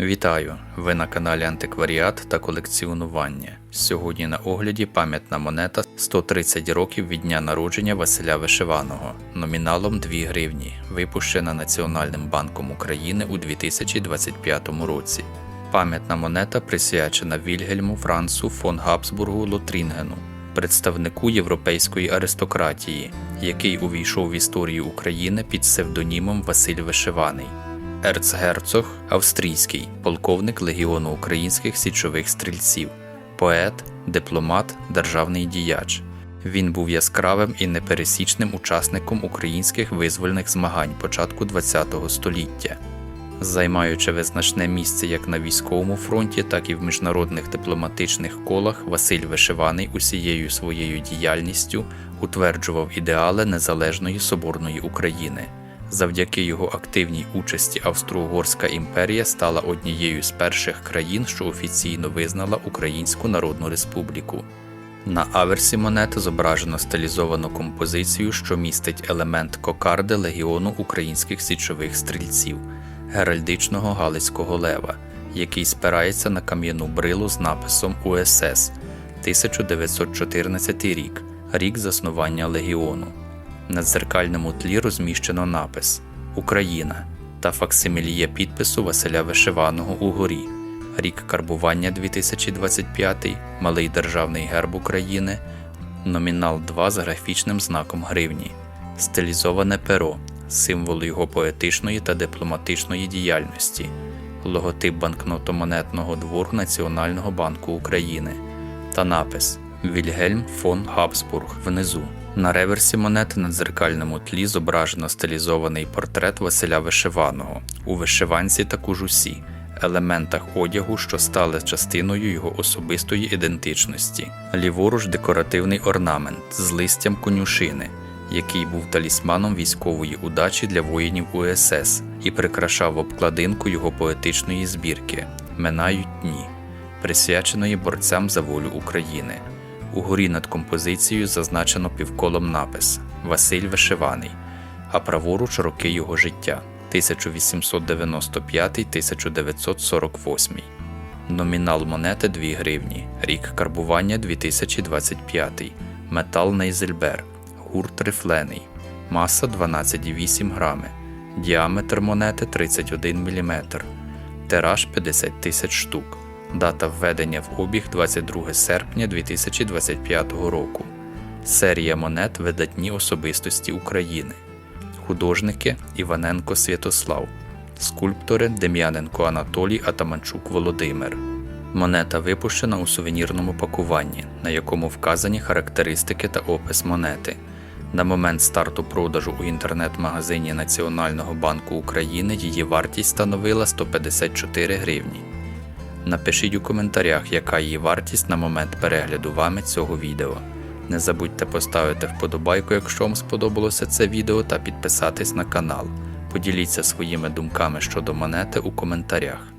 Вітаю! Ви на каналі Антикваріат та колекціонування. Сьогодні на огляді пам'ятна монета 130 років від дня народження Василя Вишиваного номіналом 2 гривні, випущена Національним банком України у 2025 році. Пам'ятна монета присвячена Вільгельму Францу фон Габсбургу Лотрінгену, представнику європейської аристократії, який увійшов в історію України під псевдонімом Василь Вишиваний. Ерцгерцог австрійський, полковник Легіону українських січових стрільців, поет, дипломат, державний діяч. Він був яскравим і непересічним учасником українських визвольних змагань початку ХХ століття, займаючи визначне місце як на військовому фронті, так і в міжнародних дипломатичних колах, Василь Вишиваний усією своєю діяльністю утверджував ідеали незалежної соборної України. Завдяки його активній участі Австро-Угорська імперія стала однією з перших країн, що офіційно визнала Українську Народну Республіку. На аверсі монети зображено стилізовану композицію, що містить елемент кокарди легіону українських січових стрільців, геральдичного Галицького лева, який спирається на кам'яну брилу з написом УСС 1914 рік, рік заснування легіону. На дзеркальному тлі розміщено напис Україна та факсимільє підпису Василя Вишиваного угорі, рік карбування 2025, малий державний герб України, номінал 2 з графічним знаком гривні, стилізоване перо, символ його поетичної та дипломатичної діяльності, логотип банкнотомонетного двору Національного банку України. Та напис Вільгельм фон Габсбург внизу. На реверсі монети на дзеркальному тлі зображено стилізований портрет Василя Вишиваного у вишиванці та кужусі, елементах одягу, що стали частиною його особистої ідентичності. Ліворуч декоративний орнамент з листям конюшини, який був талісманом військової удачі для воїнів УСС і прикрашав обкладинку його поетичної збірки Минають дні, присвяченої борцям за волю України. Угорі над композицією зазначено півколом напис Василь Вишиваний, а праворуч роки його життя 1895-1948. Номінал монети 2 гривні, рік карбування 2025, метал Нейзельбер, гурт рифлений, маса 12,8 грами, діаметр монети 31 мм, тираж 50 тисяч штук. Дата введення в обіг 22 серпня 2025 року. Серія монет видатні особистості України. Художники Іваненко Святослав, скульптори Дем'яненко Анатолій Атаманчук Володимир. Монета випущена у сувенірному пакуванні, на якому вказані характеристики та опис монети. На момент старту продажу у інтернет-магазині Національного банку України її вартість становила 154 гривні. Напишіть у коментарях, яка її вартість на момент перегляду вами цього відео. Не забудьте поставити вподобайку, якщо вам сподобалося це відео, та підписатись на канал. Поділіться своїми думками щодо монети у коментарях.